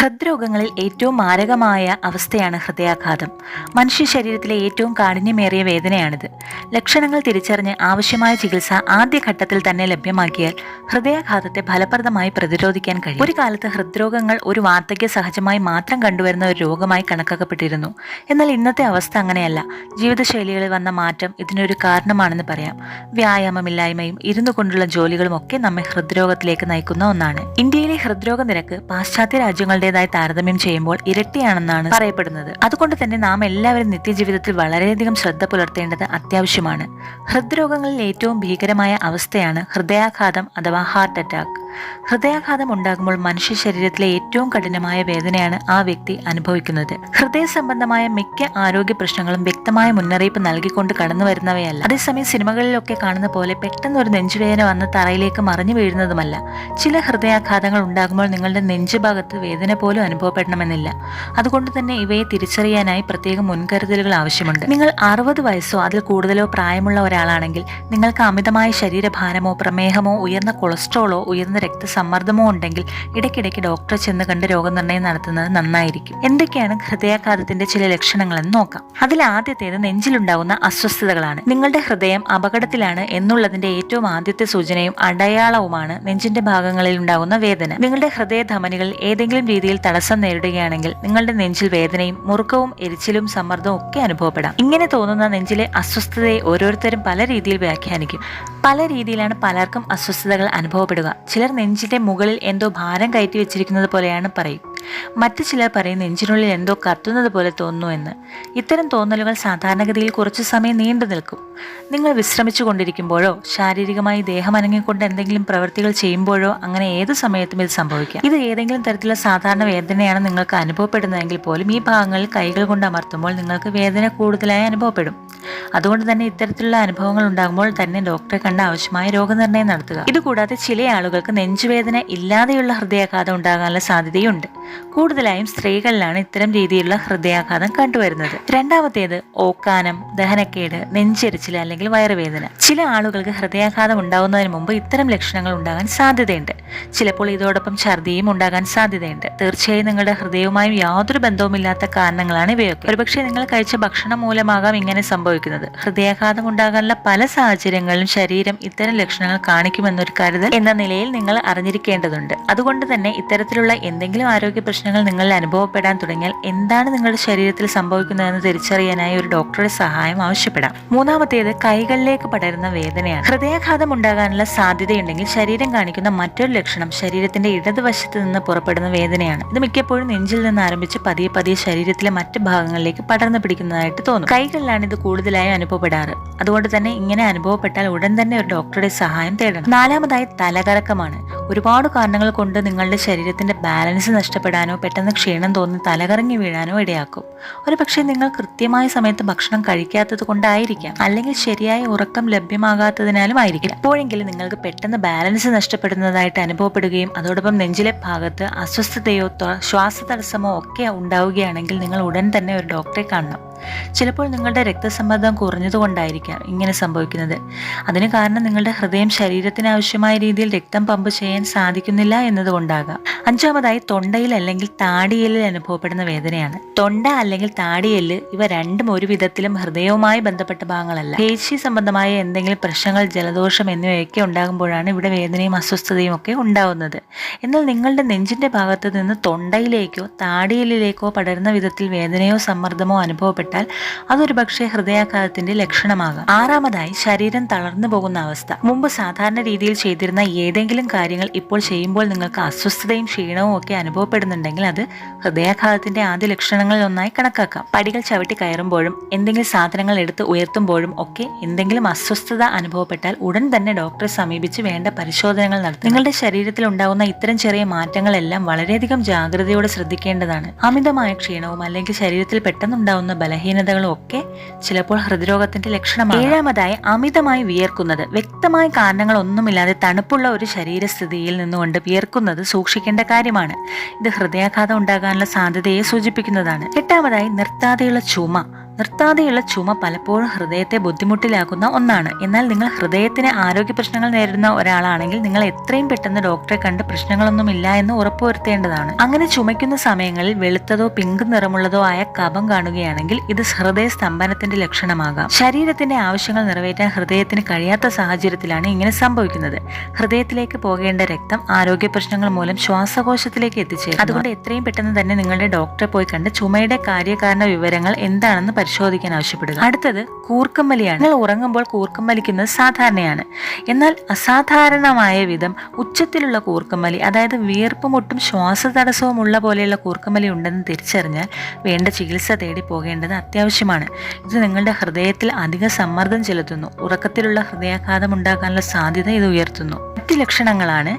ഹൃദ്രോഗങ്ങളിൽ ഏറ്റവും മാരകമായ അവസ്ഥയാണ് ഹൃദയാഘാതം. മനുഷ്യ ശരീരത്തിലെ ഏറ്റവും കാഠിന്യമേറിയ വേദനയാണിത്. ലക്ഷണങ്ങൾ തിരിച്ചറിഞ്ഞ് ആവശ്യമായ ചികിത്സ ആദ്യഘട്ടത്തിൽ തന്നെ ലഭ്യമാക്കിയാൽ ഹൃദയാഘാതത്തെ ഫലപ്രദമായി പ്രതിരോധിക്കാൻ കഴിയും. ഒരു കാലത്ത് ഹൃദ്രോഗങ്ങൾ ഒരു വാർദ്ധക്യ സഹജമായി മാത്രം കണ്ടുവരുന്ന ഒരു രോഗമായി കണക്കാക്കപ്പെട്ടിരുന്നു. എന്നാൽ ഇന്നത്തെ അവസ്ഥ അങ്ങനെയല്ല. ജീവിതശൈലികളിൽ വന്ന മാറ്റം ഇതിനൊരു കാരണമാണെന്ന് പറയാം. വ്യായാമമില്ലായ്മയും ഇരുന്നു കൊണ്ടുള്ള ജോലികളും ഒക്കെ നമ്മെ ഹൃദ്രോഗത്തിലേക്ക് നയിക്കുന്ന ഒന്നാണ്. ഇന്ത്യയിലെ ഹൃദ്രോഗ നിരക്ക് പാശ്ചാത്യ രാജ്യങ്ങളുടേതായി താരതമ്യം ചെയ്യുമ്പോൾ ഇരട്ടിയാണെന്നാണ് പറയപ്പെടുന്നത്. അതുകൊണ്ട് തന്നെ നാം എല്ലാവരും നിത്യജീവിതത്തിൽ വളരെയധികം ശ്രദ്ധ പുലർത്തേണ്ടത് അത്യാവശ്യമാണ്. ഹൃദ്രോഗങ്ങളിൽ ഏറ്റവും ഭീകരമായ അവസ്ഥയാണ് ഹൃദയാഘാതം അഥവാ ഹാർട്ട് അറ്റാക്ക്. ഹൃദയാഘാതം ഉണ്ടാകുമ്പോൾ മനുഷ്യ ശരീരത്തിലെ ഏറ്റവും കഠിനമായ വേദനയാണ് ആ വ്യക്തി അനുഭവിക്കുന്നത്. ഹൃദയ സംബന്ധമായ മിക്ക ആരോഗ്യ പ്രശ്നങ്ങളും വ്യക്തമായ മുന്നറിയിപ്പ് നൽകിക്കൊണ്ട് കടന്നു വരുന്നവയല്ല. അതേസമയം സിനിമകളിലൊക്കെ കാണുന്ന പോലെ പെട്ടെന്ന് ഒരു നെഞ്ചുവേദന വന്ന് തറയിലേക്ക് മറിഞ്ഞു വീഴുന്നതുമല്ല. ചില ഹൃദയാഘാതങ്ങൾ ഉണ്ടാകുമ്പോൾ നിങ്ങളുടെ നെഞ്ചുഭാഗത്ത് വേദന പോലും അനുഭവപ്പെടണമെന്നില്ല. അതുകൊണ്ട് തന്നെ ഇവയെ തിരിച്ചറിയാനായി പ്രത്യേക മുൻകരുതലുകൾ ആവശ്യമുണ്ട്. നിങ്ങൾ അറുപത് വയസ്സോ അതിൽ കൂടുതലോ പ്രായമുള്ള ഒരാളാണെങ്കിൽ നിങ്ങൾക്ക് അമിതമായ ശരീരഭാരമോ പ്രമേഹമോ ഉയർന്ന കൊളസ്ട്രോളോ ഉയർന്ന രക്തസമ്മർദ്ദമോ ഉണ്ടെങ്കിൽ ഇടയ്ക്കിടയ്ക്ക് ഡോക്ടറെ ചെന്ന് കണ്ട് രോഗനിർണയം നടത്തുന്നത് നന്നായിരിക്കും. എന്തൊക്കെയാണ് ഹൃദയാഘാതത്തിന്റെ ചില ലക്ഷണങ്ങളെന്ന് നോക്കാം. അതിൽ ആദ്യത്തേത് നെഞ്ചിലുണ്ടാകുന്ന അസ്വസ്ഥതകളാണ്. നിങ്ങളുടെ ഹൃദയം അപകടത്തിലാണ് എന്നുള്ളതിന്റെ ഏറ്റവും ആദ്യത്തെ സൂചനയും അടയാളവുമാണ് നെഞ്ചിന്റെ ഭാഗങ്ങളിൽ ഉണ്ടാകുന്ന വേദന. നിങ്ങളുടെ ഹൃദയ ധമനികളിൽ ഏതെങ്കിലും രീതിയിൽ തടസ്സം നേരിടുകയാണെങ്കിൽ നിങ്ങളുടെ നെഞ്ചിൽ വേദനയും മുറുക്കവും എരിച്ചിലും സമ്മർദ്ദവും ഒക്കെ അനുഭവപ്പെടാം. ഇങ്ങനെ തോന്നുന്ന നെഞ്ചിലെ അസ്വസ്ഥതയെ ഓരോരുത്തരും പല രീതിയിൽ വ്യാഖ്യാനിക്കും. പല രീതിയിലാണ് പലർക്കും അസ്വസ്ഥതകൾ അനുഭവപ്പെടുക. ചിലർ നെഞ്ചിന്റെ മുകളിൽ എന്തോ ഭാരം കയറ്റി വെച്ചിരിക്കുന്നത് പോലെയാണ് പറയും. മറ്റു ചിലർ പറയും നെഞ്ചിനുള്ളിൽ എന്തോ കത്തുന്നത് പോലെ തോന്നുന്നു എന്ന്. ഇത്തരം തോന്നലുകൾ സാധാരണഗതിയിൽ കുറച്ചു സമയം നീണ്ടു നിൽക്കും. നിങ്ങൾ വിശ്രമിച്ചു കൊണ്ടിരിക്കുമ്പോഴോ ശാരീരികമായി ദേഹം അനങ്ങിക്കൊണ്ട് എന്തെങ്കിലും പ്രവൃത്തികൾ ചെയ്യുമ്പോഴോ അങ്ങനെ ഏത് സമയത്തും ഇത് സംഭവിക്കാം. ഇത് ഏതെങ്കിലും തരത്തിലുള്ള സാധാരണ വേദനയാണ് നിങ്ങൾക്ക് അനുഭവപ്പെടുന്നതെങ്കിൽ പോലും ഈ ഭാഗങ്ങളിൽ കൈകൾ കൊണ്ട് അമർത്തുമ്പോൾ നിങ്ങൾക്ക് വേദന കൂടുതലായി അനുഭവപ്പെടും. അതുകൊണ്ട് തന്നെ ഇത്തരത്തിലുള്ള അനുഭവങ്ങൾ ഉണ്ടാകുമ്പോൾ തന്നെ ഡോക്ടറെ കണ്ട ആവശ്യമായ രോഗനിർണയം നടത്തുക. ഇതുകൂടാതെ ചില ആളുകൾക്ക് നെഞ്ചുവേദന ഇല്ലാതെയുള്ള ഹൃദയാഘാതം ഉണ്ടാകാനുള്ള സാധ്യതയുണ്ട്. കൂടുതലായും സ്ത്രീകളിലാണ് ഇത്തരം രീതിയിലുള്ള ഹൃദയാഘാതം കണ്ടുവരുന്നത്. രണ്ടാമത്തേത് ഓക്കാനം ദഹനക്കേട് നെഞ്ചെരിച്ചിൽ അല്ലെങ്കിൽ വയറുവേദന. ചില ആളുകൾക്ക് ഹൃദയാഘാതം ഉണ്ടാകുന്നതിന് മുമ്പ് ഇത്തരം ലക്ഷണങ്ങൾ ഉണ്ടാകാൻ സാധ്യതയുണ്ട്. ചിലപ്പോൾ ഇതോടൊപ്പം ഛർദിയും ഉണ്ടാകാൻ സാധ്യതയുണ്ട്. തീർച്ചയായും നിങ്ങളുടെ ഹൃദയവുമായും യാതൊരു ബന്ധവുമില്ലാത്ത കാരണങ്ങളാണ് ഇവയൊക്കെ. ഒരുപക്ഷെ നിങ്ങൾ കഴിച്ച ഭക്ഷണം മൂലമാകാം ഇങ്ങനെ സംഭവിക്കുന്നത്. ഹൃദയാഘാതം ഉണ്ടാകാനുള്ള പല സാഹചര്യങ്ങളിലും ശരീരം ഇത്തരം ലക്ഷണങ്ങൾ കാണിക്കുമെന്നൊരു കരുതൽ എന്ന നിലയിൽ നിങ്ങൾ അറിഞ്ഞിരിക്കേണ്ടതുണ്ട്. അതുകൊണ്ട് തന്നെ ഇത്തരത്തിലുള്ള എന്തെങ്കിലും ആരോഗ്യ പ്രശ്നങ്ങൾ നിങ്ങളിൽ അനുഭവപ്പെടാൻ തുടങ്ങിയാൽ എന്താണ് നിങ്ങളുടെ ശരീരത്തിൽ സംഭവിക്കുന്നതെന്ന് തിരിച്ചറിയാനായി ഒരു ഡോക്ടറുടെ സഹായം ആവശ്യപ്പെടാം. മൂന്നാമത്തേത് കൈകളിലേക്ക് പടരുന്ന വേദനയാണ്. ഹൃദയാഘാതം ഉണ്ടാകാനുള്ള സാധ്യതയുണ്ടെങ്കിൽ ശരീരം കാണിക്കുന്ന മറ്റൊരു ലക്ഷണം ശരീരത്തിന്റെ ഇടതുവശത്ത് നിന്ന് പുറപ്പെടുന്ന വേദനയാണ്. ഇത് മിക്കപ്പോഴും നെഞ്ചിൽ നിന്ന് ആരംഭിച്ച് പതിയെ പതിയെ ശരീരത്തിലെ മറ്റ് ഭാഗങ്ങളിലേക്ക് പടർന്നു പിടിക്കുന്നതായിട്ട് തോന്നും. കൈകളിലാണ് ഇത് കൂടുതലായി അനുഭവപ്പെടാറ്. അതുകൊണ്ട് തന്നെ ഇങ്ങനെ അനുഭവപ്പെട്ടാൽ ഉടൻ തന്നെ ഒരു ഡോക്ടറുടെ സഹായം തേടണം. നാലാമതായി തലകറക്കമാണ്. ഒരുപാട് കാരണങ്ങൾ കൊണ്ട് നിങ്ങളുടെ ശരീരത്തിന്റെ ബാലൻസ് നഷ്ടപ്പെടാനോ പെട്ടെന്ന് ക്ഷീണം തോന്നി തലകറങ്ങി വീഴാനോ ഇടയാക്കും. ഒരു പക്ഷേ നിങ്ങൾ കൃത്യമായ സമയത്ത് ഭക്ഷണം കഴിക്കാത്തത് കൊണ്ടായിരിക്കാം. അല്ലെങ്കിൽ ശരിയായ ഉറക്കം ലഭ്യമാകാത്തതിനാലും ആയിരിക്കും. എപ്പോഴെങ്കിലും നിങ്ങൾക്ക് പെട്ടെന്ന് ബാലൻസ് നഷ്ടപ്പെടുന്നതായിട്ട് അനുഭവപ്പെടുകയും അതോടൊപ്പം നെഞ്ചിലെ ഭാഗത്ത് അസ്വസ്ഥതയോ ശ്വാസ തടസ്സമോ ഒക്കെ ഉണ്ടാവുകയാണെങ്കിൽ നിങ്ങൾ ഉടൻ തന്നെ ഒരു ഡോക്ടറെ കാണണം. ചിലപ്പോൾ നിങ്ങളുടെ രക്തസമ്മർദ്ദം കുറഞ്ഞതുകൊണ്ടായിരിക്കാം ഇങ്ങനെ സംഭവിക്കുന്നത്. അതിന് കാരണം നിങ്ങളുടെ ഹൃദയം ശരീരത്തിന് ആവശ്യമായ രീതിയിൽ രക്തം പമ്പ് ചെയ്യാൻ സാധിക്കുന്നില്ല എന്നതുകൊണ്ടാകാം. അഞ്ചാമതായി തൊണ്ടയിൽ അല്ലെങ്കിൽ താടിയെല്ലിൽ അനുഭവപ്പെടുന്ന വേദനയാണ്. തൊണ്ട അല്ലെങ്കിൽ താടിയെല്ല് ഇവ രണ്ടും ഒരു വിധത്തിലും ഹൃദയവുമായി ബന്ധപ്പെട്ട ഭാഗങ്ങളല്ല. പേശി സംബന്ധമായ എന്തെങ്കിലും പ്രശ്നങ്ങൾ ജലദോഷം എന്നിവയൊക്കെ ഉണ്ടാകുമ്പോഴാണ് ഇവിടെ വേദനയും അസ്വസ്ഥതയും ഒക്കെ ഉണ്ടാവുന്നത്. എന്നാൽ നിങ്ങളുടെ നെഞ്ചിന്റെ ഭാഗത്ത് നിന്ന് തൊണ്ടയിലേക്കോ താടിയെല്ലിലേക്കോ പടരുന്ന വിധത്തിൽ വേദനയോ സമ്മർദ്ദമോ അനുഭവപ്പെട്ടാൽ അതൊരു പക്ഷേ ഹൃദയാഘാതത്തിന്റെ ലക്ഷണമാകാം. ആറാമതായി ശരീരം തളർന്നു പോകുന്ന അവസ്ഥ. മുമ്പ് സാധാരണ രീതിയിൽ ചെയ്തിരുന്ന ഏതെങ്കിലും കാര്യങ്ങൾ ഇപ്പോൾ ചെയ്യുമ്പോൾ നിങ്ങൾക്ക് അസ്വസ്ഥതയും ക്ഷീണവും ഒക്കെ അനുഭവപ്പെടുന്നുണ്ടെങ്കിൽ അത് ഹൃദയാഘാതത്തിന്റെ ആദ്യ ലക്ഷണങ്ങളിൽ ഒന്നായി കണക്കാക്കാം. പടികൾ ചവിട്ടി കയറുമ്പോഴും എന്തെങ്കിലും സാധനങ്ങൾ എടുത്ത് ഉയർത്തുമ്പോഴും ഒക്കെ എന്തെങ്കിലും അസ്വസ്ഥത അനുഭവപ്പെട്ടാൽ ഉടൻ തന്നെ ഡോക്ടറെ സമീപിച്ച് വേണ്ട പരിശോധനകൾ നടത്തും നിങ്ങളുടെ ശരീരത്തിൽ ഉണ്ടാകുന്ന ഇത്തരം ചെറിയ മാറ്റങ്ങളെല്ലാം വളരെയധികം ജാഗ്രതയോടെ ശ്രദ്ധിക്കേണ്ടതാണ്. അമിതമായ ക്ഷീണവും അല്ലെങ്കിൽ ശരീരത്തിൽ പെട്ടെന്നുണ്ടാവുന്ന ബലഹീനതകളും ഒക്കെ ചിലപ്പോൾ ഹൃദ്രോഗത്തിന്റെ ലക്ഷണമാണ്. ഏഴാമതായി അമിതമായി വിയർക്കുന്നത്. വ്യക്തമായ കാരണങ്ങളൊന്നുമില്ലാതെ തണുപ്പുള്ള ഒരു ശരീരസ്ഥിതിയിൽ നിന്നുകൊണ്ട് വിയർക്കുന്നത് സൂക്ഷിക്കേണ്ട കാര്യമാണ്. ഇത് ഹൃദയാഘാതം ഉണ്ടാകാനുള്ള സാധ്യതയെ സൂചിപ്പിക്കുന്നതാണ്. എട്ടാമതായി നിർത്താതെയുള്ള ചുമ. നിർത്താതെയുള്ള ചുമ പലപ്പോഴും ഹൃദയത്തെ ബുദ്ധിമുട്ടിലാക്കുന്ന ഒന്നാണ്. എന്നാൽ നിങ്ങൾ ഹൃദയത്തിന് ആരോഗ്യ പ്രശ്നങ്ങൾ നേരിടുന്ന ഒരാളാണെങ്കിൽ നിങ്ങൾ എത്രയും പെട്ടെന്ന് ഡോക്ടറെ കണ്ട് പ്രശ്നങ്ങളൊന്നും ഇല്ല എന്ന് ഉറപ്പുവരുത്തേണ്ടതാണ്. അങ്ങനെ ചുമയ്ക്കുന്ന സമയങ്ങളിൽ വെളുത്തതോ പിങ്ക് നിറമുള്ളതോ ആയ കഫം കാണുകയാണെങ്കിൽ ഇത് ഹൃദയ സ്തംഭനത്തിന്റെ ലക്ഷണമാകാം. ശരീരത്തിന്റെ ആവശ്യങ്ങൾ നിറവേറ്റാൻ ഹൃദയത്തിന് കഴിയാത്ത സാഹചര്യത്തിലാണ് ഇങ്ങനെ സംഭവിക്കുന്നത്. ഹൃദയത്തിലേക്ക് പോകേണ്ട രക്തം ആരോഗ്യ പ്രശ്നങ്ങൾ മൂലം ശ്വാസകോശത്തിലേക്ക് എത്തിച്ചേരും അതുകൊണ്ട് എത്രയും പെട്ടെന്ന് തന്നെ നിങ്ങളുടെ ഡോക്ടറെ പോയി കണ്ട് ചുമയുടെ കാര്യകാരണ വിവരങ്ങൾ എന്താണെന്ന് പരിശോധിക്കാൻ ആവശ്യപ്പെടുക. അടുത്തത് കൂർക്കമ്മലിയാണ്. നിങ്ങൾ ഉറങ്ങുമ്പോൾ കൂർക്കമ്മലിക്കുന്നത് സാധാരണയാണ്. എന്നാൽ അസാധാരണമായ വിധം ഉച്ചത്തിലുള്ള കൂർക്കമ്മലി അതായത് വിയർപ്പും ഒട്ടും ശ്വാസതടസ്സവും ഉള്ള പോലെയുള്ള കൂർക്കമ്മലി ഉണ്ടെന്ന് തിരിച്ചറിഞ്ഞാൽ വേണ്ട ചികിത്സ തേടി പോകേണ്ടത് അത്യാവശ്യമാണ്. ഇത് നിങ്ങളുടെ ഹൃദയത്തിൽ അധിക സമ്മർദ്ദം ചെലുത്തുന്നു. ഉറക്കത്തിലുള്ള ഹൃദയാഘാതം ഉണ്ടാകാനുള്ള സാധ്യത ഇത് ഉയർത്തുന്നു. മറ്റ് ലക്ഷണങ്ങളാണ്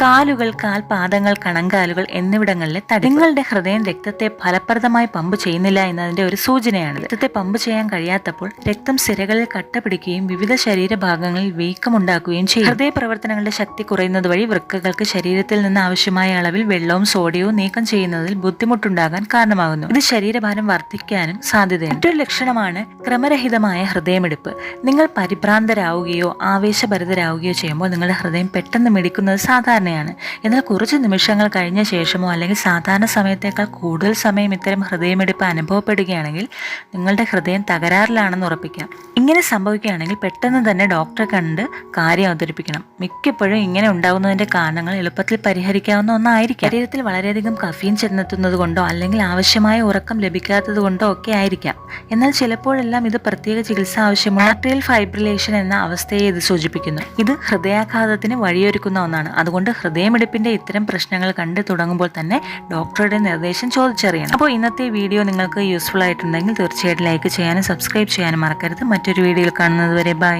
കാലുകൾ കാൽപാദങ്ങൾ കണങ്കാലുകൾ എന്നിവിടങ്ങളിലെ നിങ്ങളുടെ ഹൃദയം രക്തത്തെ ഫലപ്രദമായി പമ്പ് ചെയ്യുന്നില്ല എന്നതിന്റെ ഒരു സൂചനയാണ് രക്തത്തെ പമ്പ് ചെയ്യാൻ കഴിയാത്തപ്പോൾ രക്തം സിരകളിൽ കട്ട പിടിക്കുകയും വിവിധ ശരീരഭാഗങ്ങളിൽ വീക്കമുണ്ടാക്കുകയും ചെയ്യും. ഹൃദയ പ്രവർത്തനങ്ങളുടെ ശക്തി കുറയുന്നത് വഴി വൃക്കകൾക്ക് ശരീരത്തിൽ നിന്ന് ആവശ്യമായ അളവിൽ വെള്ളവും സോഡിയവും നീക്കം ചെയ്യുന്നതിൽ ബുദ്ധിമുട്ടുണ്ടാകാൻ കാരണമാകുന്നു. ഇത് ശരീരഭാരം വർദ്ധിക്കാനും സാധ്യതയുണ്ട്. മറ്റൊരു ലക്ഷണമാണ് ക്രമരഹിതമായ ഹൃദയമെടുപ്പ്. നിങ്ങൾ പരിഭ്രാന്തരാവുകയോ ആവേശഭരിതരാവുകയോ ചെയ്യുമ്പോൾ നിങ്ങളുടെ ഹൃദയം പെട്ടെന്ന് മിടിക്കുന്നത് സാധാരണയാണ് എന്നാൽ കുറച്ച് നിമിഷങ്ങൾ കഴിഞ്ഞ ശേഷമോ അല്ലെങ്കിൽ സാധാരണ സമയത്തേക്കാൾ കൂടുതൽ സമയം ഇത്തരം ഹൃദയമിടിപ്പ് അനുഭവപ്പെടുകയാണെങ്കിൽ നിങ്ങളുടെ ഹൃദയം തകരാറിലാണെന്ന് ഉറപ്പിക്കാം. ഇങ്ങനെ സംഭവിക്കുകയാണെങ്കിൽ പെട്ടെന്ന് തന്നെ ഡോക്ടറെ കണ്ട് കാര്യം അവതരിപ്പിക്കണം. മിക്കപ്പോഴും ഇങ്ങനെ ഉണ്ടാകുന്നതിന്റെ കാരണങ്ങൾ എളുപ്പത്തിൽ പരിഹരിക്കാവുന്ന ഒന്നായിരിക്കാം. ശരീരത്തിൽ വളരെയധികം കഫീൻ ചെന്നെത്തുന്നത് കൊണ്ടോ അല്ലെങ്കിൽ ആവശ്യമായ ഉറക്കം ലഭിക്കാത്തത് കൊണ്ടോ ഒക്കെ ആയിരിക്കാം. എന്നാൽ ചിലപ്പോഴെല്ലാം ഇത് പ്രത്യേക ചികിത്സ ആവശ്യമുള്ള ആട്രിയൽ ഫൈബ്രിലേഷൻ എന്ന അവസ്ഥയെ ഇത് സൂചിപ്പിക്കുന്നു. ഇത് ഹൃദയാഘാതത്തിന് വഴിയൊരുക്കുന്ന ഒന്നാണ്. അതുകൊണ്ട് ഹൃദയമിടിപ്പിന്റെ ഇത്തരം പ്രശ്നങ്ങൾ കണ്ടു തുടങ്ങുമ്പോൾ തന്നെ ഡോക്ടറുടെ നിർദ്ദേശം ചോദിച്ചറിയണം. അപ്പോൾ ഇന്നത്തെ വീഡിയോ നിങ്ങൾക്ക് യൂസ്ഫുൾ ആയിട്ടുണ്ടെങ്കിൽ തീർച്ചയായിട്ടും ലൈക്ക് ചെയ്യാനും സബ്സ്ക്രൈബ് ചെയ്യാനും മറക്കരുത്. മറ്റൊരു വീഡിയോയിൽ കാണുന്നത് വരെ ബൈ